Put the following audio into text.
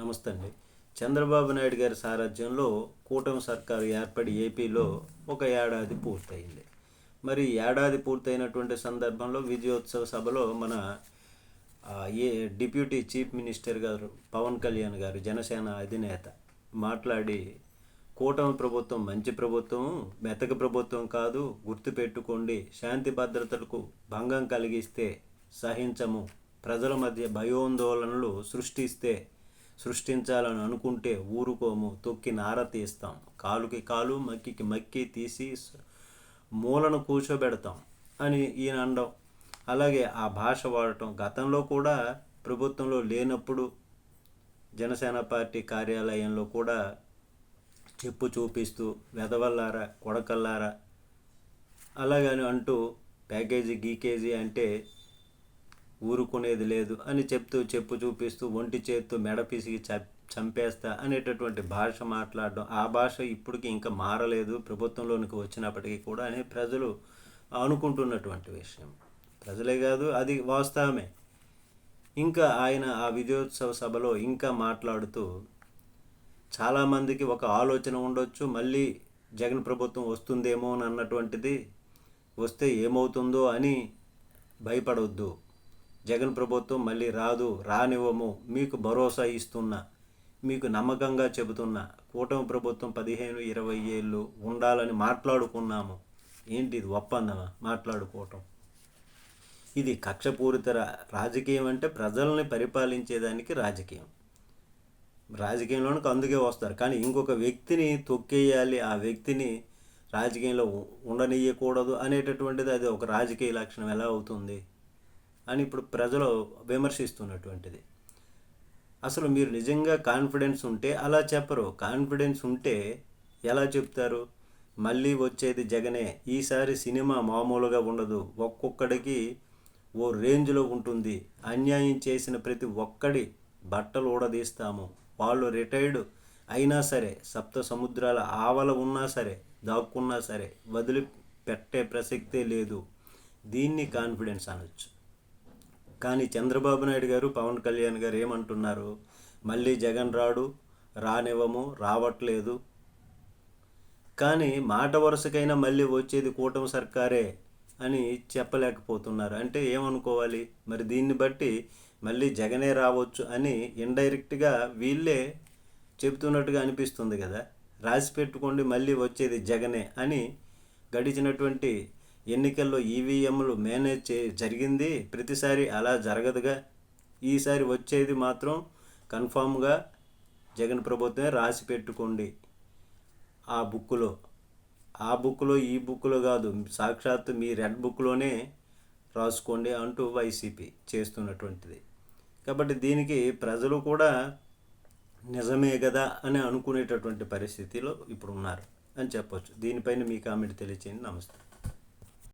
నమస్తే అండి. చంద్రబాబు నాయుడు గారి సారథ్యంలో కూటమి సర్కారు ఏర్పడి ఏపీలో ఒక ఏడాది పూర్తయింది. మరి ఏడాది పూర్తయినటువంటి సందర్భంలో విజయోత్సవ సభలో మన ఏ డిప్యూటీ చీఫ్ మినిస్టర్ గారు పవన్ కళ్యాణ్ గారు జనసేన అధినేత మాట్లాడి కూటమి ప్రభుత్వం మంచి ప్రభుత్వం మెతక ప్రభుత్వం కాదు గుర్తుపెట్టుకోండి శాంతి భద్రతలకు భంగం కలిగిస్తే సహించము ప్రజల మధ్య భయోందోళనలు సృష్టిస్తే సృష్టించాలని అనుకుంటే ఊరుకోము తొక్కి నార తీస్తాం కాలుకి కాలు మక్కికి మక్కి తీసి మూలను కూర్చోబెడతాం అని ఈయన అనడం అలాగే ఆ భాష వాడటం గతంలో కూడా ప్రభుత్వంలో లేనప్పుడు జనసేన పార్టీ కార్యాలయంలో కూడా చెప్పు చూపిస్తూ వెదవల్లారా కొడకల్లారా అలాగని అంటూ ప్యాకేజీ గీకేజీ అంటే ఊరుకునేది లేదు అని చెప్తూ చెప్పు చూపిస్తూ ఒంటి చేత్తో మెడ పిసిగి చ- చంపేస్తా అనేటటువంటి భాష మాట్లాడడం ఆ భాష ఇప్పటికి ఇంకా మారలేదు ప్రభుత్వంలోనికి వచ్చినప్పటికీ కూడా అని ప్రజలు అనుకుంటున్నటువంటి విషయం. ప్రజలే కాదు అది వాస్తవమే. ఇంకా ఆయన ఆ విజయోత్సవ సభలో ఇంకా మాట్లాడుతూ చాలామందికి ఒక ఆలోచన ఉండొచ్చు మళ్ళీ జగన్ ప్రభుత్వం వస్తుందేమో అని అన్నటువంటిది వస్తే ఏమవుతుందో అని భయపడవద్దు జగన్ ప్రభుత్వం మళ్ళీ రాదు రానివ్వము. మీకు భరోసా ఇస్తున్నా మీకు నమ్మకంగా చెబుతున్నా కూటమి ప్రభుత్వం పదిహేను ఇరవై ఏళ్ళు ఉండాలని మాట్లాడుకున్నాము. ఏంటి ఇది ఒప్పందమా? మాట్లాడుకోవటం. ఇది కక్షపూరిత రాజకీయం అంటే ప్రజల్ని పరిపాలించేదానికి రాజకీయం. రాజకీయంలోనికి అందుకే వస్తారు. కానీ ఇంకొక వ్యక్తిని తొక్కేయాలి ఆ వ్యక్తిని రాజకీయంలో ఉండనియకూడదు అనేటటువంటిది అది ఒక రాజకీయ లక్షణం. ఎలా అవుతుంది? అని ఇప్పుడు ప్రజలు విమర్శిస్తున్నటువంటిది. అసలు మీరు నిజంగా కాన్ఫిడెన్స్ ఉంటే అలా చెప్పరు. కాన్ఫిడెన్స్ ఉంటే ఎలా చెప్తారు? మళ్ళీ వచ్చేది జగనే ఈసారి సినిమా మామూలుగా ఉండదు. ఒక్కొక్కడికి ఓ రేంజ్లో ఉంటుంది. అన్యాయం చేసిన ప్రతి ఒక్కడి బట్టలు ఊడదీస్తాము. వాళ్ళు రిటైర్డ్ అయినా సరే సప్త సముద్రాల ఆవల ఉన్నా సరే దాక్కున్నా సరే వదిలి పెట్టే ప్రసక్తే లేదు. దీన్ని కాన్ఫిడెన్స్ అనొచ్చు. కానీ చంద్రబాబు నాయుడు గారు పవన్ కళ్యాణ్ గారు ఏమంటున్నారు మళ్ళీ జగన్ రాడు రానివ్వము రావట్లేదు. కానీ మాట వరుసకైనా మళ్ళీ వచ్చేది కూటమి సర్కారే అని చెప్పలేకపోతున్నారు. అంటే ఏమనుకోవాలి? మరి దీన్ని బట్టి మళ్ళీ జగనే రావచ్చు అని ఇండైరెక్ట్గా వీళ్ళే చెబుతున్నట్టుగా అనిపిస్తుంది కదా. రాసి పెట్టుకోండి మళ్ళీ వచ్చేది జగనే అని గడిచినటువంటి ఎన్నికల్లో ఈవీఎంలు మేనేజ్ చే జరిగింది. ప్రతిసారి అలా జరగదుగా. ఈసారి వచ్చేది మాత్రం కన్ఫామ్గా జగన్ ప్రభుత్వమే రాసి పెట్టుకోండి ఆ బుక్లో ఆ బుక్లో ఈ బుక్లో కాదు సాక్షాత్తు మీ రెడ్ బుక్లోనే రాసుకోండి అంటూ వైసీపీ చేస్తున్నటువంటిది. కాబట్టి దీనికి ప్రజలు కూడా నిజమే కదా అని అనుకునేటటువంటి పరిస్థితిలో ఇప్పుడు ఉన్నారు అని చెప్పొచ్చు. దీనిపైన మీ కామెంట్ తెలియచేయండి. నమస్తే.